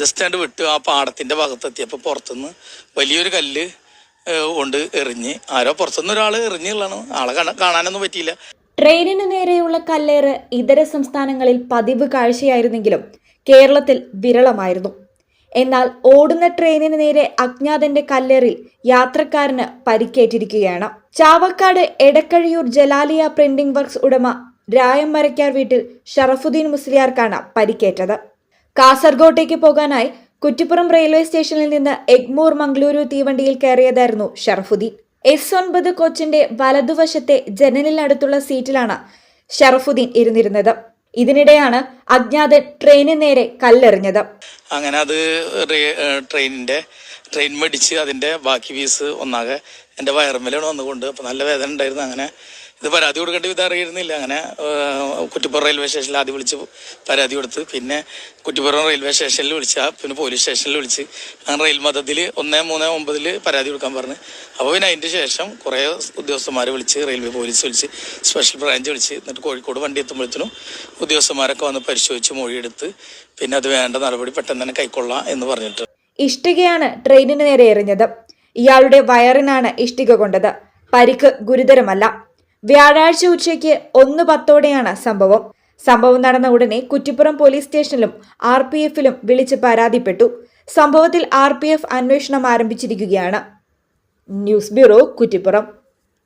Just ആണ്ട് വിട്ട് ആ പാടത്തിന്റെ ഭാഗത്തെത്തിയപ്പോൾ പുറത്തുനിന്ന് വലിയൊരു കല്ല് കൊണ്ട് എറിഞ്ഞ്. ആരോ പുറത്തുനിന്ന് ഒരാൾ എറിഞ്ഞുള്ളതാണ്. ആളെ കാണാ- കാണാനൊന്നും പറ്റിയില്ല. ട്രെയിനിന് നേരെയുള്ള കല്ലേറ് ഇതര സംസ്ഥാനങ്ങളിൽ പതിവ് കാഴ്ചയായിരുന്നെങ്കിലും കേരളത്തിൽ വിരളമായിരുന്നു. എന്നാൽ ഓടുന്ന ട്രെയിനിന് നേരെ അജ്ഞാതന്റെ കല്ലേറിൽ യാത്രക്കാരന് പരിക്കേറ്റിരിക്കുകയാണ്. ചാവക്കാട് എടക്കഴിയൂർ ജലാലിയ പ്രിന്റിംഗ് വർക്ക്സ് ഉടമ രായം മരക്കാർ വീട്ടിൽ ഷറഫുദ്ദീൻ മുസ്ലിയാർക്കാണ് പരിക്കേറ്റത്. കാസർഗോട്ടേക്ക് പോകാനായി കുറ്റിപ്പുറം റെയിൽവേ സ്റ്റേഷനിൽ നിന്ന് എഗ്മൂർ മംഗളൂരു തീവണ്ടിയിൽ കയറിയതായിരുന്നു ഷറഫുദ്ദീൻ. എസ് ഒൻപത് കോച്ചിന്റെ വലതുവശത്തെ ജനലിനടുത്തുള്ള സീറ്റിലാണ് ഷറഫുദ്ദീൻ ഇരുന്നിരുന്നത്. ഇതിനിടെയാണ് അജ്ഞാതൻ ട്രെയിനിന് നേരെ കല്ലെറിഞ്ഞത്. അങ്ങനെ അത് ട്രെയിനിന്റെ ട്രെയിൻ മടിച്ച് അതിന്റെ ബാക്കി പീസ് ഒന്നാകെ എന്റെ വയറുമ്മലാണ് വന്നുകൊണ്ട് അപ്പൊ നല്ല വേദന ഉണ്ടായിരുന്നു. അങ്ങനെ ഇത് പരാതി കൊടുക്കേണ്ട വിധം അറിയിരുന്നില്ല. അങ്ങനെ കുറ്റിപ്പുറം റെയിൽവേ സ്റ്റേഷനിൽ ആദ്യം വിളിച്ച് പരാതി കൊടുത്ത്. പിന്നെ കുറ്റിപ്പുറം റെയിൽവേ സ്റ്റേഷനിൽ വിളിച്ച പിന്നെ പോലീസ് സ്റ്റേഷനിൽ വിളിച്ച് അങ്ങനെ റെയിൽ മതത്തിൽ ഒന്ന് മൂന്ന് ഒമ്പതിൽ പരാതി കൊടുക്കാൻ പറഞ്ഞ്. അപ്പോൾ പിന്നെ അതിന്റെ ശേഷം കുറേ ഉദ്യോഗസ്ഥന്മാരെ വിളിച്ച് റെയിൽവേ പോലീസ് വിളിച്ച് സ്പെഷ്യൽ ബ്രാഞ്ച് വിളിച്ച് എന്നിട്ട് കോഴിക്കോട് വണ്ടി എത്തുമ്പോഴത്തേനും ഉദ്യോഗസ്ഥന്മാരൊക്കെ വന്ന് പരിശോധിച്ച് മൊഴിയെടുത്ത് പിന്നെ അത് വേണ്ട നടപടി പെട്ടെന്ന് തന്നെ കൈക്കൊള്ളാം എന്ന് പറഞ്ഞിട്ട്. ഇഷ്ടികയാണ് ട്രെയിനിന് നേരെ എറിഞ്ഞത്. ഇയാളുടെ വയറിനാണ് ഇഷ്ടിക കൊണ്ടത്. പരിക്ക് ഗുരുതരമല്ല. വ്യാഴാഴ്ച ഉച്ചയ്ക്ക് ഒന്ന് പത്തോടെയാണ് സംഭവം. സംഭവം നടന്ന ഉടനെ കുറ്റിപ്പുറം പോലീസ് സ്റ്റേഷനിലും ആർ പി എഫിലും വിളിച്ച് പരാതിപ്പെട്ടു. സംഭവത്തിൽ ആർ പി എഫ് അന്വേഷണം ആരംഭിച്ചിരിക്കുകയാണ്. News bureau Kuttippuram.